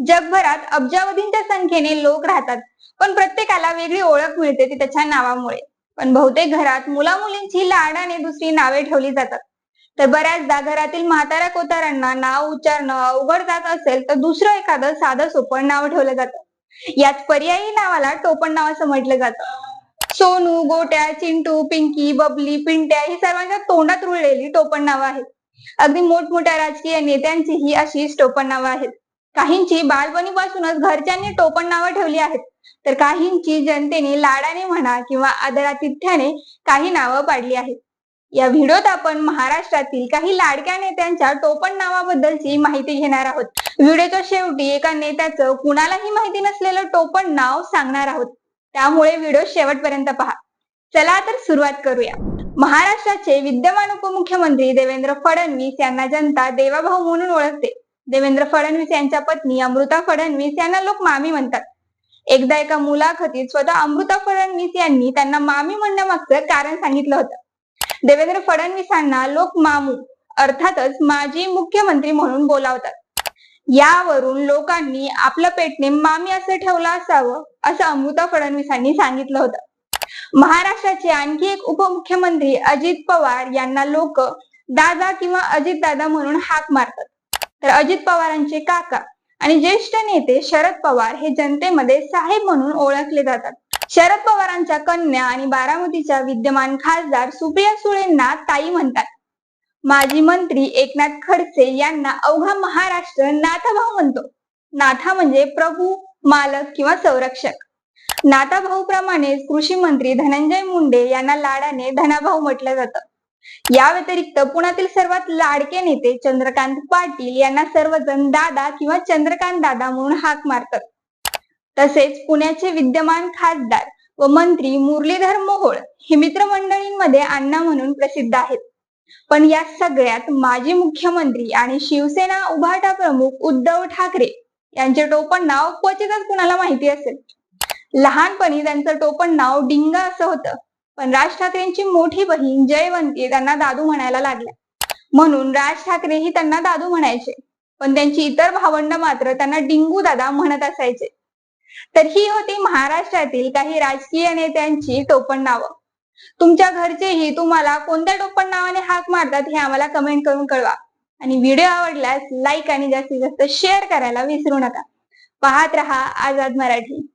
जगभरात अब्जावधींच्या संख्येने लोक राहतात पण प्रत्येकाला वेगळी ओळख मिळते ती त्याच्या नावामुळे. पण बहुतेक घरात मुला मुलींची लाडाने दुसरी नावे ठेवली जातात. तर बऱ्याचदा घरातील म्हाताऱ्या कोतारांना नाव उच्चारणं अवघड जात असेल तर दुसरं एखादं साधं सोपण नाव ठेवलं जातं. याच पर्यायी नावाला टोपण नाव असं म्हटलं जातं. सोनू गोट्या चिंटू पिंकी बबली पिंट्या ही सर्वांच्या तोंडात रुळलेली टोपण नावं आहेत. अगदी मोठमोठ्या राजकीय नेत्यांचीही अशीच टोपण नावं आहेत. काहींची बालपणीपासूनच घरच्यांनी टोपण नावं ठेवली आहेत. तर काहींची जनतेने लाडाने म्हणा किंवा आदरातिथ्याने काही नावं पाडली आहेत. या व्हिडिओत आपण महाराष्ट्रातील काही लाडक्या नेत्यांच्या टोपण नावाबद्दलची माहिती घेणार आहोत. व्हिडिओच्या शेवटी एका नेत्याचं कुणालाही माहिती नसलेलं टोपण नाव सांगणार आहोत. त्यामुळे व्हिडिओ शेवटपर्यंत पहा. चला तर सुरुवात करूया. महाराष्ट्राचे विद्यमान उपमुख्यमंत्री देवेंद्र फडणवीस यांना जनता देवाभाऊ म्हणून ओळखते. देवेंद्र फडणवीस यांच्या पत्नी अमृता फडणवीस यांना लोक मामी म्हणतात. एकदा एका मुलाखतीत स्वतः अमृता फडणवीस यांनी त्यांना मामी म्हणण्यामागचं कारण सांगितलं होतं. देवेंद्र फडणवीसांना लोक मामू अर्थातच माजी मुख्यमंत्री म्हणून बोलावतात. यावरून लोकांनी आपलं पेटणे मामी असं ठेवलं असावं असं अमृता फडणवीसांनी सांगितलं होतं. महाराष्ट्राचे आणखी एक उपमुख्यमंत्री अजित पवार यांना लोक दादा किंवा अजित दादा म्हणून हाक मारतात. तर अजित पवारांचे काका आणि ज्येष्ठ नेते शरद पवार हे जनतेमध्ये साहेब म्हणून ओळखले जातात. शरद पवारांच्या कन्या आणि बारामतीच्या विद्यमान खासदार सुप्रिया सुळेंना ताई म्हणतात. माजी मंत्री एकनाथ खडसे यांना अवघा महाराष्ट्र नाथाभाऊ म्हणतो. नाथा म्हणजे प्रभू मालक किंवा संरक्षक. नाथाभाऊ प्रमाणेच कृषी मंत्री धनंजय मुंडे यांना लाडाने धनाभाऊ म्हटलं जातं. या व्यतिरिक्त पुण्यातील सर्वात लाडके नेते चंद्रकांत पाटील यांना सर्वजण दादा किंवा चंद्रकांत दादा म्हणून हाक मारतात. तसेच पुण्याचे विद्यमान खासदार व मंत्री मुरलीधर मोहोळ हे मित्रमंडळींमध्ये अण्णा म्हणून प्रसिद्ध आहेत. पण या सगळ्यात माजी मुख्यमंत्री आणि शिवसेना उभाटा प्रमुख उद्धव ठाकरे यांचे टोपण नाव क्वचितच कुणाला माहिती असेल? लहानपणी त्यांचं टोपण नाव डिंगा असं होतं. पण राज ठाकरेंची मोठी बहीण जयवंती त्यांना दादू म्हणायला लागल्या. म्हणून राज ठाकरे ही त्यांना दादू म्हणायचे. पण त्यांची इतर भावंड मात्र त्यांना डिंगू दादा म्हणत असायचे. तर ही होती महाराष्ट्रातील काही राजकीय नेत्यांची टोपण नावं तुमच्या घरचेही तुम्हाला कोणत्या टोपण नावाने हाक मारतात हे आम्हाला कमेंट करून कळवा. आणि व्हिडिओ आवडल्यास लाईक आणि जास्तीत जास्त शेअर करायला विसरू नका. पाहत रहा आझाद मराठी.